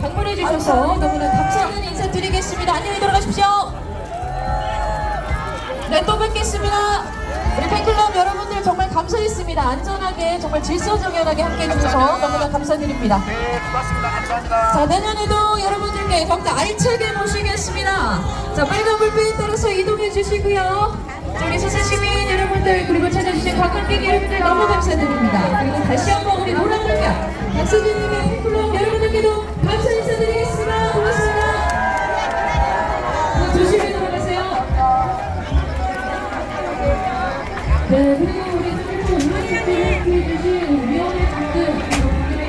방문해 주셔서 너무나 감사하는 인사드리겠습니다. 안녕히 돌아가십시오. 네, 또 뵙겠습니다. 우리 팬클럽 여러분들 정말 감사했습니다. 안전하게 정말 질서정연하게 함께 해주셔서 너무나 감사드립니다. 네, 고맙습니다. 감사합니다. 자, 내년에도 여러분들께 더욱더 알차게 모시겠습니다. 자, 빨간 불빛 따라서 이동해 주시고요. 자, 우리 서산 시민 여러분들 그리고 찾아주신 관광객 여러분들 너무 감사드립니다. 그리고 다시 한번 우리 노란불가 박수진님의 팬클럽 여러분들께도 감사 인사드리겠습니다. 고맙습니다. 자, 조심히 돌아가세요. 네, 그리고 우리 피해주신 위험한 분들, 그리고 분들의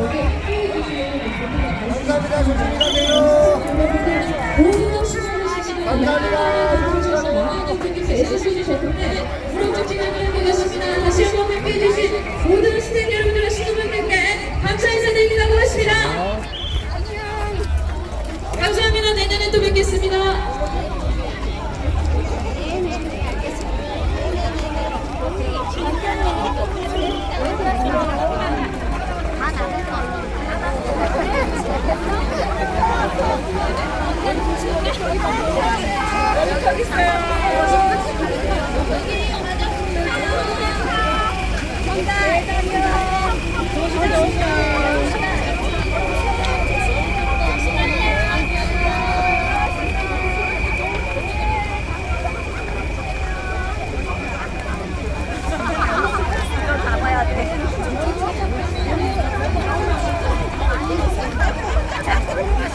여기 피해주신 분들의 감사합니다. 조심히 가세요. 많은 분께서 애써주셨는데 무릎죽지는 되겠습니다. 다시 한번 함께해 주신 모든 스태프 여러분들과 시청자분들께 감사 인사드립니다. 고맙습니다. 감사합니다. 내년에 또 뵙겠습니다.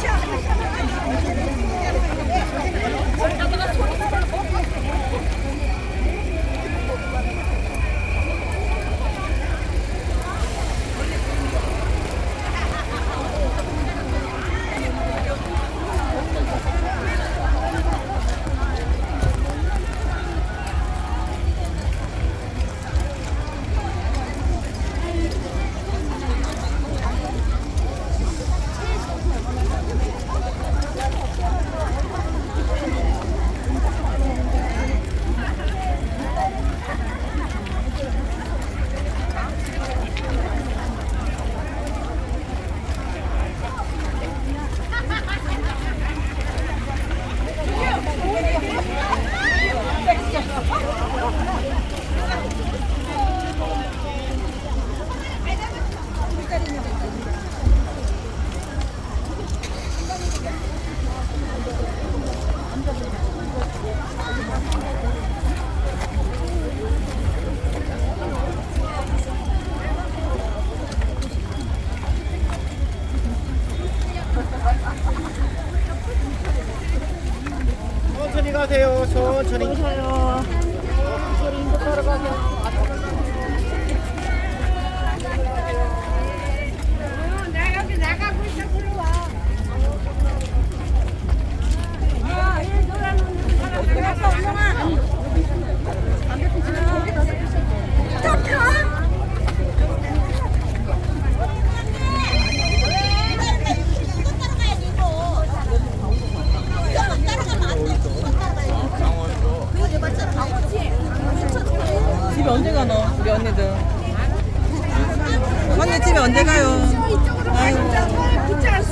천 가세요. 천천히. 나 집에 언제 가노? 우리 언니들. 언니 집에 언제 가요? 아유.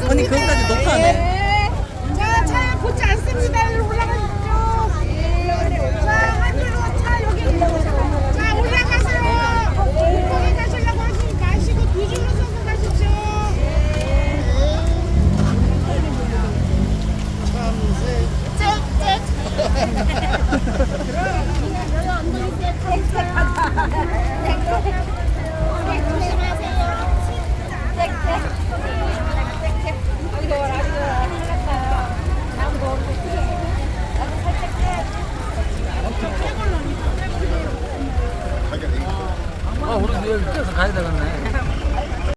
언니 그것까지 녹화하네. 네. 자, 차에 붙지 않습니다.